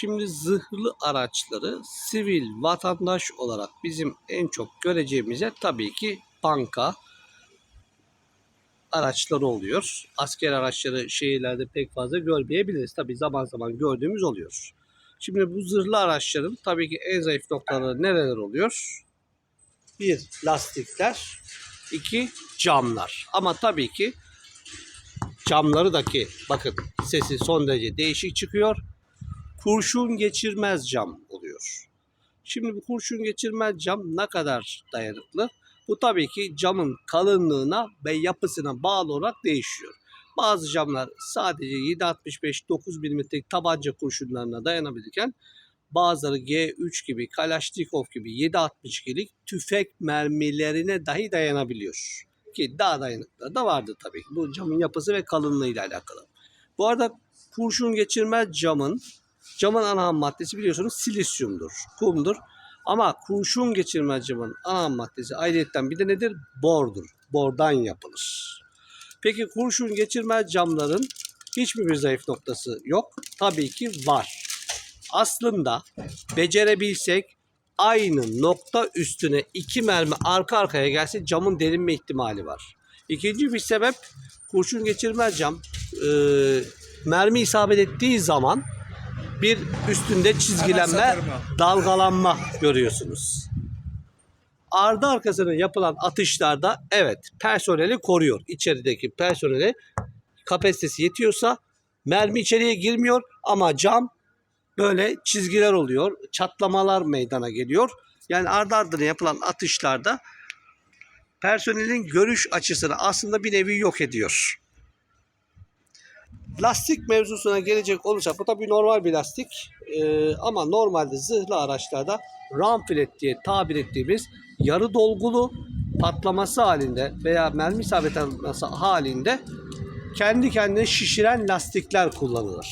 Şimdi zırhlı araçları sivil vatandaş olarak bizim en çok göreceğimize tabii ki banka araçları oluyor. Asker araçları şehirlerde pek fazla görmeyebiliriz. Tabii zaman zaman gördüğümüz oluyor. Şimdi bu zırhlı araçların tabii ki en zayıf noktaları nereler oluyor? Bir, lastikler. iki camlar. Ama tabii ki camlarıdaki bakın sesi son derece değişik çıkıyor. Kurşun geçirmez cam oluyor. Şimdi bu kurşun geçirmez cam ne kadar dayanıklı? Bu tabii ki camın kalınlığına ve yapısına bağlı olarak değişiyor. Bazı camlar sadece 7.65-9 milimetrelik tabanca kurşunlarına dayanabilirken bazıları G3 gibi, Kalaşnikov gibi 7.62'lik tüfek mermilerine dahi dayanabiliyor. Ki daha dayanıklı da vardı tabii. Bu camın yapısı ve kalınlığıyla alakalı. Bu arada kurşun geçirmez camın camın ana maddesi biliyorsunuz silisyumdur, kumdur. Ama kurşun geçirmez camın ana maddesi ayrıyetten bir de nedir? Bordur. Bordan yapılır. Peki kurşun geçirmez camların hiç mi bir zayıf noktası yok? Tabii ki var. Aslında becerebilsek aynı nokta üstüne iki mermi arka arkaya gelse camın delinme ihtimali var. İkinci bir sebep kurşun geçirmez cam e, mermi isabet ettiği zaman bir üstünde çizgilenme, dalgalanma görüyorsunuz. Ardı arkasına yapılan atışlarda evet personeli koruyor. İçerideki personeli kapasitesi yetiyorsa mermi içeriye girmiyor ama cam böyle çizgiler oluyor. Çatlamalar meydana geliyor. Yani ardı ardına yapılan atışlarda personelin görüş açısını aslında bir nevi yok ediyor. Lastik mevzusuna gelecek olursak bu tabii normal bir lastik Ee, ama normalde zırhlı araçlarda ramfilet diye tabir ettiğimiz yarı dolgulu patlaması halinde veya mermi isabet halinde kendi kendine şişiren lastikler kullanılır.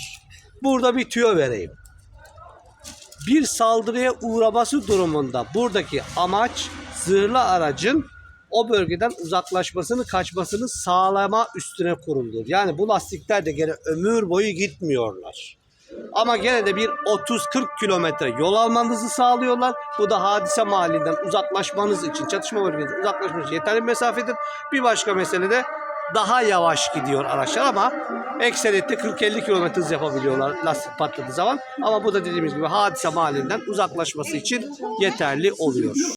Burada bir tüyo vereyim. Bir saldırıya uğraması durumunda buradaki amaç zırhlı aracın o bölgeden uzaklaşmasını, kaçmasını sağlama üstüne kuruludur. Yani bu lastikler de gene ömür boyu gitmiyorlar. Ama gene de bir 30-40 kilometre yol almanızı sağlıyorlar. Bu da hadise mahallinden uzaklaşmanız için, çatışma bölgesinden uzaklaşmanız için yeterli bir mesafedir. Bir başka mesele de daha yavaş gidiyor araçlar ama ekseriyette 40-50 kilometre hız yapabiliyorlar lastik patladığı zaman. Ama bu da dediğimiz gibi hadise mahallinden uzaklaşması için yeterli oluyor.